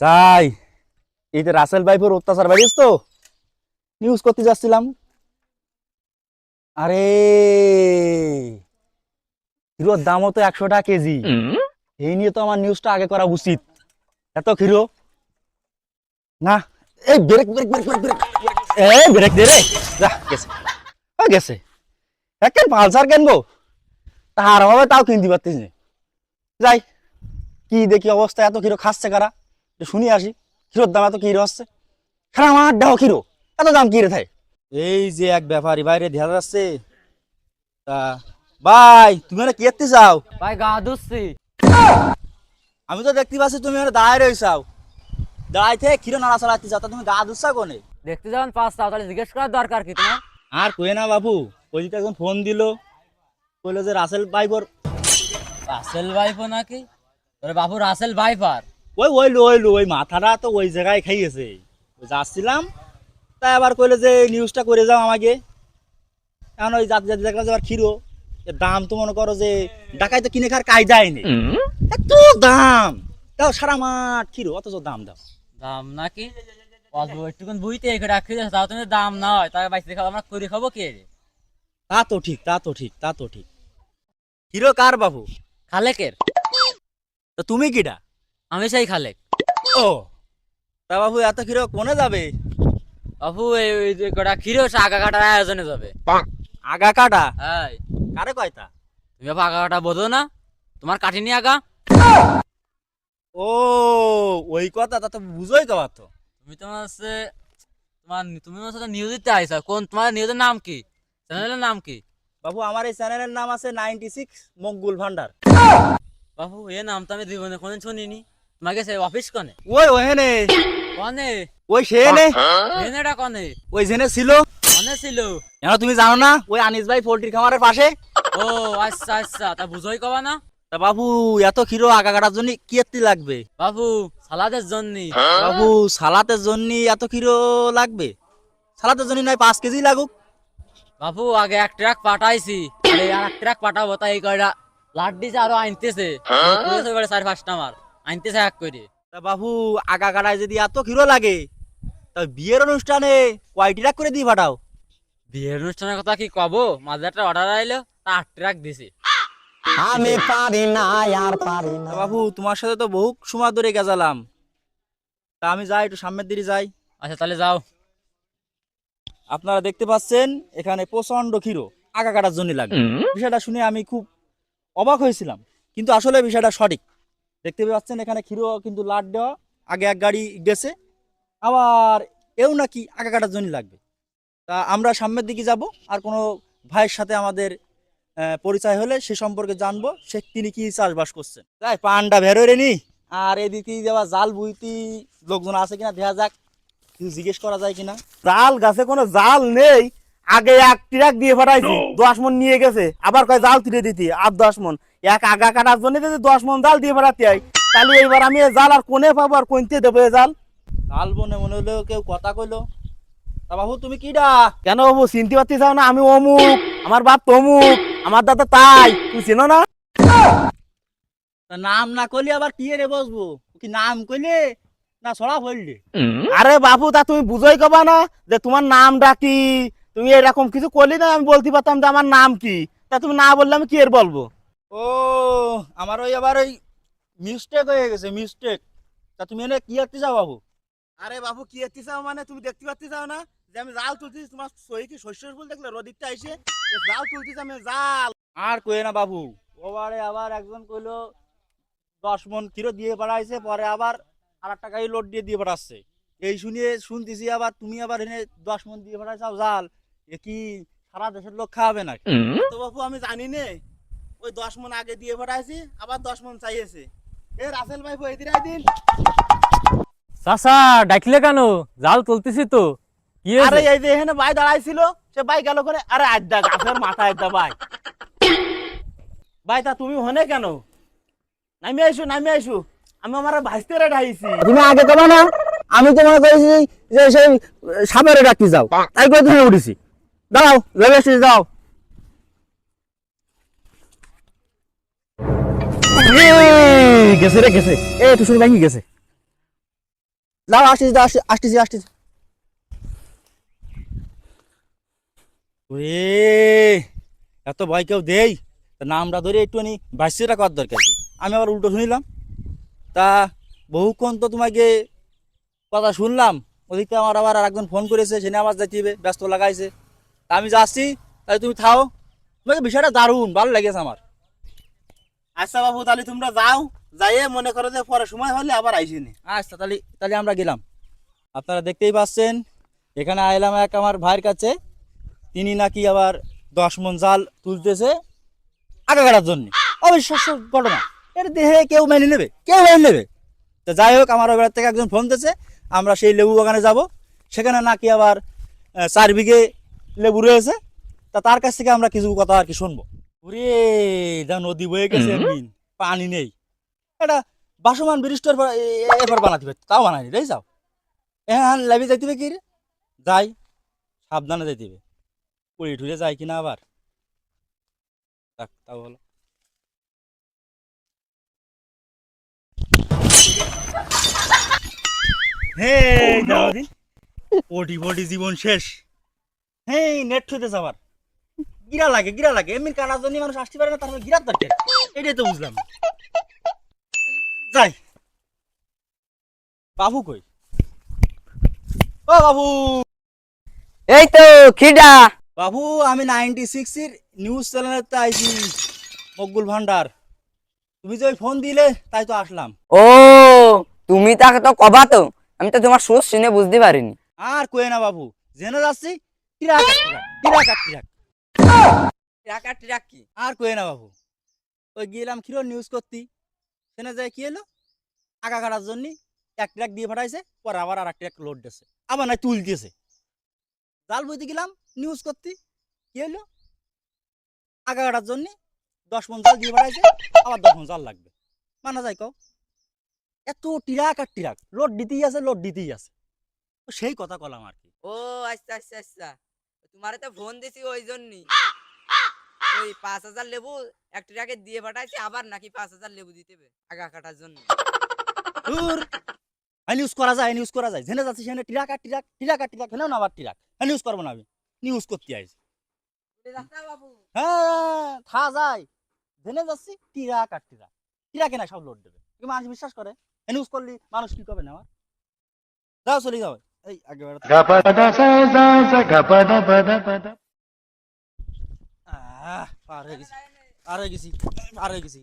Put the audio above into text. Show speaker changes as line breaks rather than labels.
যাই এই যে রাসেল ভাইপুর অত্যাচার বাড়িস তো নিউজ করতে যাচ্ছিলাম। আরে হিরোর দামও তো একশো টাকা কেজি। এই নিয়ে তো আমার নিউজটা আগে করা উচিত। এত হিরো? না এই brake brake brake brake brake এই ব্রেক দে রে। যা গেছে। ও গেছে। একের পালসার কিনবো তাহার হবে তাও কিনতে পারতিস যাই কি দেখি অবস্থা এত হিরো খাচ্ছে কারা? শুনি আসি কিরোর দাম এত কিরো হচ্ছে সারা আমার দেহ কিরো এত দাম কিরে থাকে। এই যে এক ব্যাপারী বাইরে দেখা যাচ্ছে তা ভাই তুমি কি এত্তি চাও?
ভাই গা ধুচ্ছি
আমি তো দেখতে পাচ্ছি তুমি মানে দাঁড়ায় রয়েছাও দাঁড়াই থেকে কিরো নাড়া চালাতে চাও তা তুমি গা দুচ্ছা কোনে?
দেখতে যাবেন পাঁচটা তাহলে জিজ্ঞেস করার দরকার কি তোমার?
আর কয়ে না বাবু ওই যে একজন ফোন দিল কইলো যে রাসেল ভাইপর
রাসেল ভাইপো নাকি? তোর বাবু রাসেল ভাইপার।
ওই ওইলু ওইলু ওই মাথাটা তো ওই জায়গায় খাইয়েছে ওই যাচ্ছিলাম তাই আবার কইলো যে নিউজটা করে যাও আমাকে। এখন ওই যাতে যাতে দেখলাম যে আবার খিরো এর দাম তো মনে করো যে ডাকাই তো কিনে খার কায়দাই নেই এত দাম। দাও সারা মাঠ খিরো অথচ দাম দাও।
দাম নাকি? একটুকুন বুঝতে এখানে রাখি তাও তুমি দাম না হয় তাকে বাইসে খাব আমরা করে খাব কে
তা তো ঠিক তা তো ঠিক তা তো ঠিক। হিরো কার বাবু?
খালেকের।
তো তুমি কিটা
আমি সেই খালেক
ও তা বাবু এত হিরো কোনে যাবে?
বাবু এই ওই যে কটা খিরো আগা কাটার আয়োজনে যাবে।
আগা কাটা?
হ্যাঁ
কারে কয়তা
তুমি বাবু আগা কাটা বোঝো না? তোমার কাটিনি আগা?
ও ওই কথা তা তো বুঝোই কবার তো
তুমি তোমার হচ্ছে তোমার তুমি হচ্ছে নিউজ দিতে আইসা। কোন তোমার নিউজের নাম কি? চ্যানেলের নাম কি?
বাবু আমার এই চ্যানেলের নাম আছে নাইনটি সিক্স মকবুল ভান্ডার
বাবু এ নাম তো আমি জীবনে কোনদিন শুনিনি। তোমাকে সে অফিস কনে?
ওই ওহেনে।
কনে?
ওই সে নে
এনেটা কনে?
ওই জেনে ছিল।
কনে ছিল?
কেন তুমি জানো না ওই আনিস ভাই পোল্ট্রি খামারের পাশে?
ও আচ্ছা আচ্ছা। তা বুঝোই কবা না?
তা বাবু এত ক্ষীর আগা কাটার জন্য কি এত্তি লাগবে?
বাবু সালাদের জন্য।
বাবু সালাতের জন্য এত ক্ষীর লাগবে? সালাতের জন্য নয় পাঁচ কেজি লাগুক।
বাবু আগে এক ট্রাক পাঠাইছি। আর এক ট্রাক পাঠাবো তাই এই কয়টা দিছে আরও আনতেছে করেছে চার পাঁচটা আমার আনতেছে এক করে
তা বাবু আগা কাটায় যদি এত ক্ষীর লাগে তা বিয়ের অনুষ্ঠানে কয়টি রাখ করে দিয়ে পাঠাও
বিয়ের অনুষ্ঠানের কথা কি কব? মাঝে একটা অর্ডার আইলো তা আট ট্রাক দিছে।
আমি পারি না আর পারি না।
বাবু তোমার সাথে তো বহু সময় ধরে গেছালাম তা আমি যাই একটু সামনের দিকে যাই।
আচ্ছা তাহলে যাও।
আপনারা দেখতে পাচ্ছেন এখানে প্রচণ্ড ক্ষীর আগা কাটার জন্য লাগে। বিষয়টা শুনে আমি খুব অবাক হয়েছিলাম কিন্তু আসলে বিষয়টা সঠিক। দেখতে পাচ্ছেন এখানে ক্ষীর কিন্তু লাট দেওয়া। আগে এক গাড়ি গেছে আবার এও নাকি আগা কাটার জন্য লাগবে। তা আমরা সামনের দিকে যাব আর কোনো ভাইয়ের সাথে আমাদের পরিচয় হলে সে সম্পর্কে জানব সে তিনি কি চাষবাস করছেন। তাই পানটা বেরোয় নি আর এদিকে যাওয়া জাল বুইতি লোকজন আছে কিনা দেখা যাক কিছু জিজ্ঞেস করা যায় কিনা।
জাল গাছে কোনো জাল নেই আগে এক ট্রাক দিয়ে পাঠাইছি দশ মন নিয়ে গেছে আবার কয় জাল তুলে দিতি আর দশ মন। এক আগা কাটার জন্য যদি দশ মন জাল দিয়ে পাঠাতে হয় তাহলে এইবার আমি জাল আর কোনে পাবো আর কোনতে দেবো এ জাল?
কাল বনে মনে হলো কেউ কথা কইলো। তা বাবু তুমি কিডা?
কেন বাবু চিনতে পারতে চাও না আমি অমুক আমার বাপ তমুক আমার দাদা তাই তুই চেনো না?
নাম না কইলে আবার কি রে বসবো? কি নাম কইলে না ছড়া ফেললে
আরে বাবু তা তুমি বুঝোই কবা না যে তোমার নাম কি? তুমি এরকম কিছু করলি না আমি বলতে পারতাম যে আমার নাম কি। তা তুমি না বললে আমি কি এর বলব?
ও আমার ওই আবার ওই মিস্টেক হয়ে গেছে মিস্টেক তা তুমি এনে কি করতে যাও বাবু?
আরে বাবু কি এত্তি চাও মানে? তুমি দেখতে পাচ্ছি চাও না? যে আমি জাল তুলতেছি তোমার সই কি শস্য বল দেখলে রদিকটা এসে যে জাল তুলতেছি আমি জাল।
আর কয়ে না বাবু ওবারে আবার একজন কইলো দশ মন কিলো দিয়ে পাঠাইছে পরে আবার আর একটা গাড়ি লোড দিয়ে দিয়ে পাঠাচ্ছে এই শুনিয়ে শুনতেছি আবার তুমি আবার এনে দশ মন দিয়ে পাঠাইছাও জাল এ কি সারা দেশের লোক খাওয়াবে না
তো বাবু আমি জানি নে ওই দশ মন আগে দিয়ে পাঠাইছি আবার দশ মন চাইয়েছে। এ রাসেল ভাই বই দিন দিন
চাচা ডাকলে কেন? জাল তুলতেছি তো। কি
আরে এই যে এখানে ভাই দাঁড়াইছিল সে ভাই গেল করে আরে আড্ডা গাছের মাথা আড্ডা ভাই। ভাই তা তুমি হনে কেন? নামি আইসু নামি আইসু। আমি আমার ভাইস্তে রে ঢাইছি
তুমি আগে কবা না আমি তো মনে করেছি যে সেই সাপেরে ডাকতে যাও। তাই করে তুমি উঠেছি? দাঁড়াও রেলওয়ে যাও গেছে রে গেছে। এ গেছে। দাও আসতেছি দাও আসতে- আসতেছি আসতেছি।
ওরে এত ভয় কেউ দেই? নামটা ধরে একটুখানি বাইশটা করার দরকার আমি আবার উল্টো শুনিলাম। তা বহুক্ষণ তো তোমাকে কথা শুনলাম। ওদিকে আমার আবার আর একজন ফোন করেছে আমার যাইতে হবে, ব্যস্ত লাগাইছে। তা আমি যাচ্ছি তাই তুমি থাও। তোমাকে বিষয়টা দারুণ ভালো লেগেছে আমার।
আচ্ছা বাবু, তাহলে তোমরা যাও, যাইয়ে মনে করো যে পরে সময় হলে আবার আইসিনি।
আচ্ছা তাহলে তাহলে আমরা গেলাম। আপনারা দেখতেই পাচ্ছেন, এখানে আইলাম এক আমার ভাইয়ের কাছে। তিনি নাকি আবার দশ মন জাল তুলতেছে আগা কাটার জন্য। অবিশ্বাস্য ঘটনা। এটা দেহে কেউ মেনে নেবে, কেউ মেনে নেবে। তো যাই হোক, আমার ওই থেকে একজন ফোন দিয়েছে আমরা সেই লেবু বাগানে যাব। সেখানে নাকি আবার চার বিঘে লেবু রয়েছে। তা তার কাছ থেকে আমরা কিছু কথা আর কি শুনব। ওরে যা নদী বয়ে গেছে একদিন পানি নেই। এটা বাসমান ব্রিজটার এবার বানাতে পারতো তাও বানাইনি তাই যাও হ্যাঁ লাভি যাইতে কি রে? যাই সাবধানে যাইতে হবে। পুড়ে টুড়ে যায় কিনা আবার? যাক, তাও হলো। হে দাদি ওটি ফটি জীবন শেষ। হেই নেট হইতে যাবার গিরা লাগে গিরা লাগে। এমনি কানার জন্য মানুষ আসতে পারে না তারপরে গিরার দরকার। এটাই তো বুঝলাম। যাই। বাবু কই? ও বাবু।
এই তো খিডা
বাবু আমি নাইনটি সিক্স এর নিউজ চ্যানেলের তো আইছি মকবুল ভান্ডার। তুমি যে ওই ফোন দিলে তাই তো আসলাম।
ও তুমি তাকে তো কবা তো। আমি তো তোমার সুর শুনে বুঝতে পারিনি।
আর কয়ে না বাবু জেনে যাচ্ছি টিরাক টিরাক টিরাক।
টাকা ট্রাক। কি
আর কয়ে না বাবু। ওই গেলাম নিউজ করতি। যায় কি এলো কাটার জন্য এক ট্রাক দিয়ে পরে আবার আর এক ট্রাক লোড দিয়েছে আবার তুল দিয়েছে জাল বইতে গেলাম নিউজ করতি। কি কাটার দশ মন জাল দিয়ে পাঠাইছে আবার দশ মন জাল লাগবে। মানা যায় কও? এত টিরাক আর টিরাক। লোড দিতেই আছে লোড দিতেই আছে। সেই কথা কলাম আর কি।
ও আচ্ছা আচ্ছা আচ্ছা। তোমারে তো ফোন দিছি ওই জন্যই ওই পাঁচ হাজার লেবু এক ট্রাকে দিয়ে পাঠাইছি আবার নাকি পাঁচ হাজার লেবু দিতে হবে আগা কাটার জন্য।
দূর নিউজ করা যায় নিউজ করা যায়। জেনে যাচ্ছি সেখানে টিরাক আর টিরাক টিরাক আর টিরাক হেন আবার টিরাক। হ্যাঁ নিউজ করব না আমি। নিউজ করতে আইছি হ্যাঁ থা যায় জেনে যাচ্ছি টিরাক আর টিরাক। টিরাকে না সব লোড দেবে। মানুষ বিশ্বাস করে। নিউজ করলি মানুষ কি করবে না আমার যাও চলে যাও। এই আগে পার হয়ে গেছি পার হয়ে গেছি পার হয়ে গেছি।